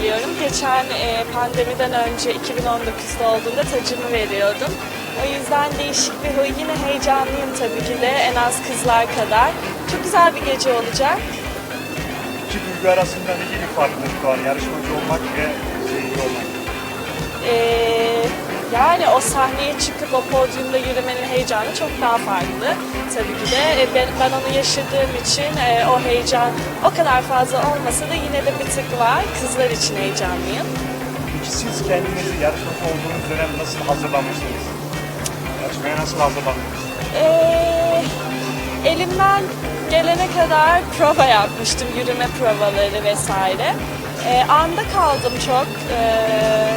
veriyorum. Geçen e, pandemiden önce 2019'da olduğunda tacımı veriyordum. O yüzden değişik bir huy. Yine heyecanlıyım tabii ki de en az kızlar kadar. Çok güzel bir gece olacak. İki duygu arasında ne gibi farklılık var? Yarışmacı olmak ve seyirci olmak. Ee, yani o sahneye çıkıp o podyumda yürümenin heyecanı çok daha farklı. Tabii ki de E, ben, ben onu yaşadığım için e, o heyecan o kadar fazla olmasa da yine de bir tık var. Kızlar için heyecanlıyım. Peki siz kendinizi yarışmacı olduğunuz dönem nasıl hazırlamıştınız? Yarışmaya nasıl hazırlandınız? Ee, elimden gelene kadar prova yapmıştım, yürüme provaları vesaire. Ee, anda kaldım çok. Ee,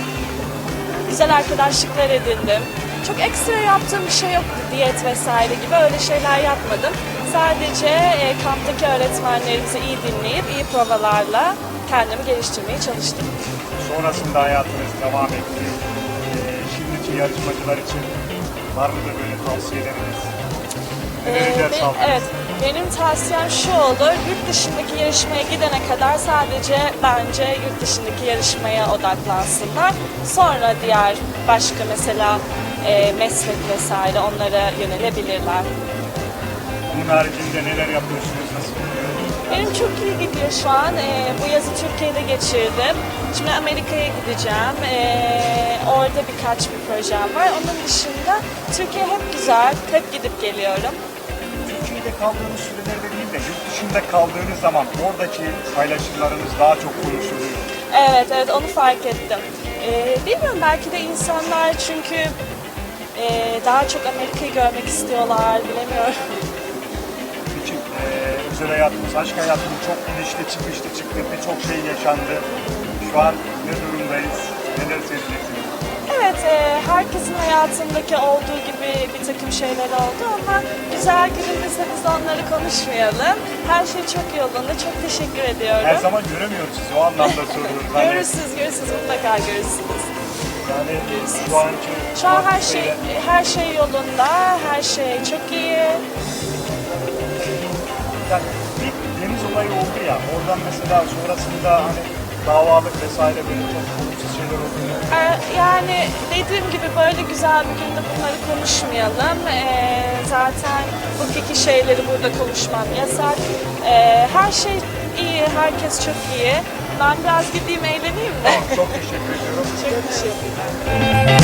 güzel arkadaşlıklar edindim. Çok ekstra yaptığım bir şey yoktu, diyet vesaire gibi öyle şeyler yapmadım. Sadece e, kamptaki öğretmenlerimizi iyi dinleyip iyi provalarla kendimi geliştirmeye çalıştım. Sonrasında hayatınız devam etti. Ee, şimdiki yarışmacılar için var mı da böyle tavsiyeleriniz? Ee, benim- evet, benim tavsiyem şu olur, yurt dışındaki yarışmaya gidene kadar sadece bence yurt dışındaki yarışmaya odaklansınlar. Sonra diğer başka mesela e, meslek vesaire onlara yönelebilirler. Bunun haricinde neler yapıyorsunuz? Nasıl? Benim çok iyi gidiyor şu an. Ee, bu yazı Türkiye'de geçirdim. Şimdi Amerika'ya gideceğim. Ee, orada birkaç bir projem var. Onun dışında Türkiye hep güzel. Hep gidip geliyorum. Türkiye'de kaldığınız sürelerde değil de yurt dışında kaldığınız zaman oradaki paylaşımlarınız daha çok konuşuluyor. Evet, evet onu fark ettim. Ee, bilmiyorum belki de insanlar çünkü e, daha çok Amerika'yı görmek istiyorlar, bilemiyorum. Peki özel hayatımız, aşk hayatımız çok inişli çıkışlı çıktı, birçok şey yaşandı. Şu an ne durumdayız, neler söyleyeceksiniz? Evet, e, herkesin hayatındaki olduğu gibi bir takım şeyler oldu ama güzel günümüzde biz onları konuşmayalım. Her şey çok yolunda, çok teşekkür ediyorum. Her zaman göremiyoruz sizi, o anlamda soruyorum. Hani, Görürsünüz, görürsünüz, mutlaka görürsünüz. yani şu anki Şu an her şey her şey yolunda, her şey çok iyi. Yani bir deniz olayı oldu ya, oradan mesela sonrasında hani davalık vesaire böyle çok olumsuz şeyler oldu. Ee, Yani dediğim gibi böyle güzel bir günde bunları konuşmayalım. Ee, zaten hukuki şeyleri burada konuşmam yasak. Ee, her şey iyi, herkes çok iyi. Ben biraz gideyim eğleneyim de. Çok teşekkür ediyorum. çok teşekkürler.